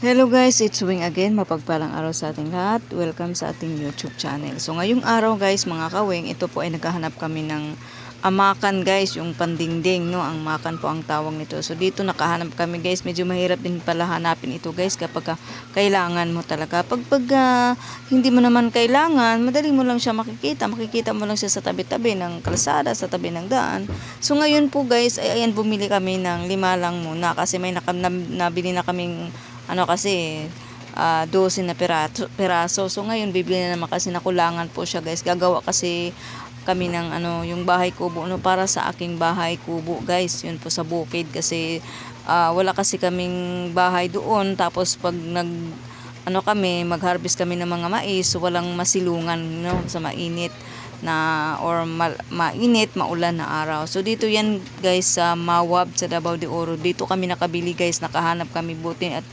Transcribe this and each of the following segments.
Hello guys, it's Wing again. Mapagpalang araw sa ating lahat. Welcome sa ating YouTube channel. So ngayong araw guys, mga kawing, ito po ay naghahanap kami ng amakan guys, yung pandingding, no? Ang makan po ang tawag nito. So dito nakahanap kami guys. Medyo mahirap din pala hanapin ito guys kapag kailangan mo talaga. Pag, pag ah, hindi mo naman kailangan, madali mo lang siya makikita. Makikita mo lang siya sa tabi-tabi ng kalsada, sa tabi ng daan. So ngayon po guys, ay ayan bumili kami ng lima lang muna kasi may naka, nab- nabili na kaming ano kasi ah 12 na piraso, piraso. So ngayon bibili na naman kasi nakulangan po siya guys. Gagawa kasi kami ng ano yung bahay kubo no para sa aking bahay kubo guys. Yun po sa bukid kasi ah, wala kasi kaming bahay doon tapos pag nag ano kami mag-harvest kami ng mga mais so walang masilungan no sa mainit na or mal, mainit, maulan na araw. So dito yan guys sa Mawab sa Davao de Oro. Dito kami nakabili guys, nakahanap kami buti at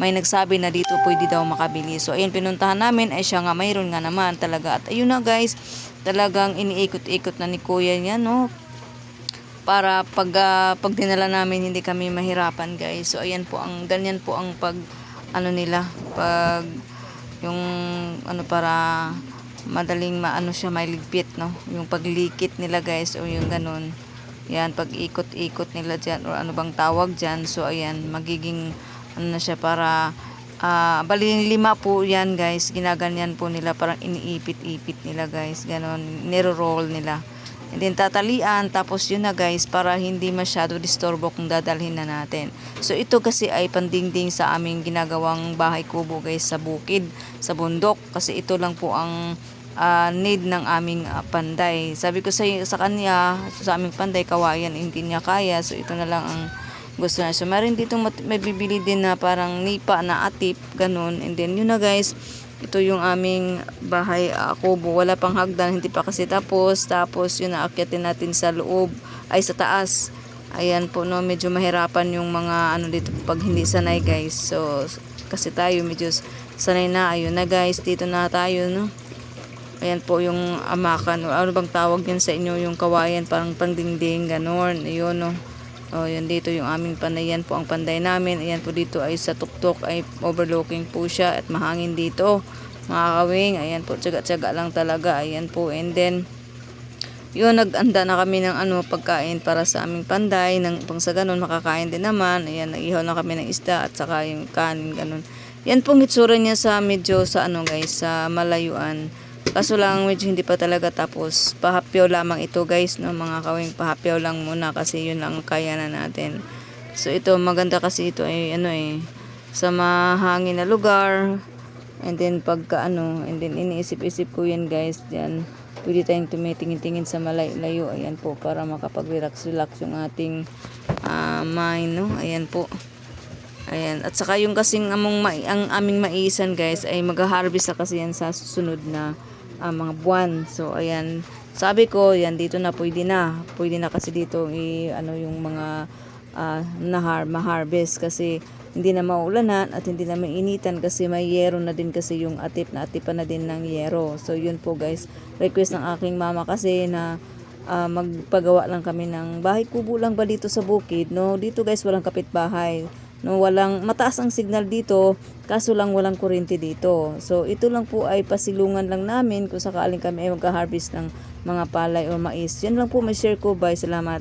may nagsabi na dito pwede daw makabili. So ayun pinuntahan namin ay siya nga mayroon nga naman talaga. At ayun na guys, talagang iniikot-ikot na ni Kuya niya no para pag ah, pag dinala namin hindi kami mahirapan guys. So ayan po ang ganyan po ang pag ano nila pag yung ano para madaling maano siya may ligpit no? Yung paglikit nila guys o yung ganun. Yan pag ikot-ikot nila dyan or ano bang tawag dyan. So ayan magiging ano na siya para ah bali lima po yan guys. Ginaganyan po nila parang iniipit-ipit nila guys. Ganon niro-roll nila. And then tatalian tapos yun na guys para hindi masyado disturbo kung dadalhin na natin. So ito kasi ay pandingding sa aming ginagawang bahay kubo guys sa bukid sa bundok. Kasi ito lang po ang ah, need ng aming ah, panday sabi ko sa, sa kanya sa aming panday kawayan hindi niya kaya so ito na lang ang gusto na so meron dito may bibili din na parang nipa na atip ganun and then yun na guys ito yung aming bahay uh, kubo. Wala pang hagdan, hindi pa kasi tapos. Tapos yun naakyatin natin sa loob, ay sa taas. Ayan po no, medyo mahirapan yung mga ano dito pag hindi sanay guys. So kasi tayo medyo sanay na. Ayun na guys, dito na tayo no. Ayan po yung amakan. O, Ano bang tawag yun sa inyo? Yung kawayan, parang pandingding, ganon. Ayun no. O, yan dito yung aming panday. Yan po ang panday namin. Ayan po dito ay sa tuktok ay overlooking po siya at mahangin dito. Mga kawing. Ayan po, tsaga-tsaga lang talaga. Ayan po. And then, yun, nag-anda na kami ng ano, pagkain para sa aming panday. Nang, pang sa ganun, makakain din naman. Ayan, nag-ihaw na kami ng isda at saka yung kanin, ganun. Yan pong itsura niya sa medyo sa ano guys, sa malayuan. Kaso lang medyo hindi pa talaga tapos. Pahapyaw lamang ito guys, no mga kawing pahapyaw lang muna kasi yun lang ang kaya na natin. So ito maganda kasi ito ay ano eh sa mahangin na lugar. And then pagka ano, and then iniisip-isip ko yan guys, diyan pwede tayong tumitingin-tingin sa malayo. Ayan po para makapag-relax-relax yung ating ah, mind, no? Ayan po. Ayan. At saka yung kasing among ang aming maisan guys ay mag-harvest na kasi yan sa susunod na ah, mga buwan. So ayan. Sabi ko, yan dito na pwede na. Pwede na kasi dito i ano yung mga ah, nahar ma-harvest kasi hindi na maulanan at hindi na mainitan kasi may yero na din kasi yung atip na atipan na din ng yero. So yun po guys. Request ng aking mama kasi na ah, magpagawa lang kami ng bahay kubo lang ba dito sa bukid no dito guys walang kapitbahay no walang mataas ang signal dito kaso lang walang kuryente dito. So ito lang po ay pasilungan lang namin kung sakaling kami ay magka-harvest ng mga palay o mais. Yan lang po may share ko. Bye salamat